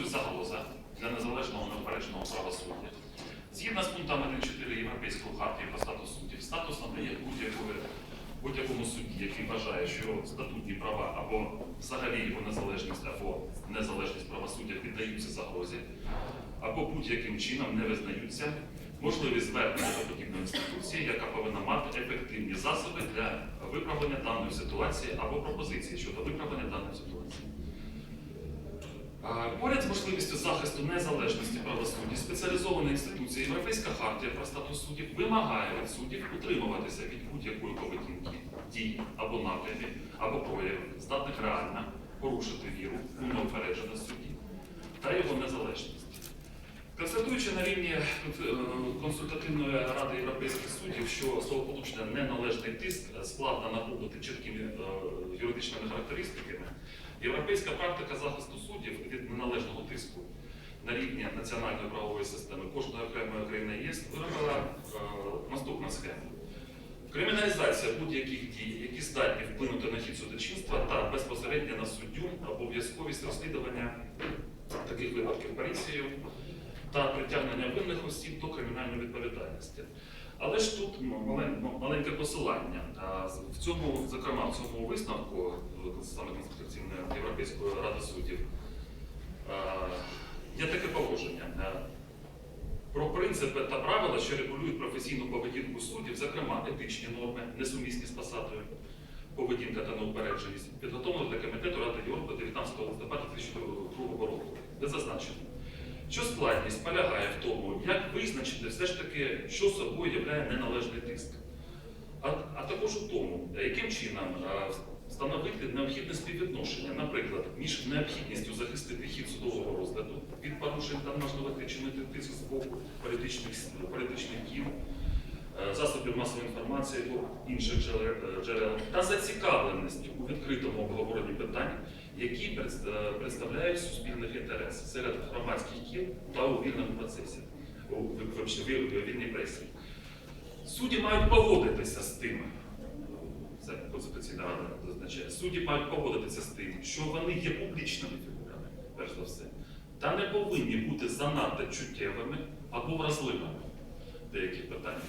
існує загроза для незалежного неупередженого правосуддя. Згідно з пунктами 1.4 Європейської хартії про статус суддів, статус надає будь-якому судді, який вважає, що його статутні права або взагалі його незалежність або незалежність правосуддя піддаються загрозі, або будь-яким чином не визнаються можливі звернення до подібної інституції, яка повинна мати ефективні засоби для виправлення даної ситуації або пропозиції щодо виправлення даної ситуації. Поряд з можливістю захисту незалежності правосуддя, спеціалізована інституція Європейська хартія про статус суддів вимагає від суддів утримуватися від будь-якої поведінки, дій або напрямів, або проявів, здатних реально порушити віру у неупередженість судді та його незалежність. Констатуючи на рівні е, консультативної ради європейських суддів, що словополучення неналежний тиск е, складно набувати чіткими е, юридичними характеристиками, європейська практика захисту суддів на рівні національної правової системи кожної окремої країни ЄС виробила е, наступну схему. Криміналізація будь-яких дій, які здатні вплинути на хід судочинства та безпосередньо на суддю, обов'язковість розслідування таких випадків поліцією та притягнення винних осіб до кримінальної відповідальності. Але ж тут маленьке посилання. В цьому, зокрема, в цьому висновку е, саме конституційної Європейської ради суддів принципи та правила, що регулюють професійну поведінку суддів, зокрема етичні норми, несумісні з посадою, поведінка та неупередженість, підготовлено для комітету Ради Європи 19 листопада 2002 року, де зазначено, що складність полягає в тому, як визначити все ж таки, що собою являє неналежний тиск. А, а також у тому, яким чином встановити необхідне співвідношення, наприклад, між необхідністю захистити хід судового розгляду від порушень та можливості чинити тиск з боку політичних, політичних кіл, е, засобів масової інформації або інших джерел, е, та зацікавленістю у відкритому обговоренні питань, які е, представляють суспільних інтерес серед громадських кіл та у вільному процесі, у вільній пресі. Судді мають погодитися з тим, це Конституційна зазначає, судді мають погодитися з тим, що вони є публічними фігурами, перш за все, та не повинні бути занадто чуттєвими або вразливими в деяких питаннях.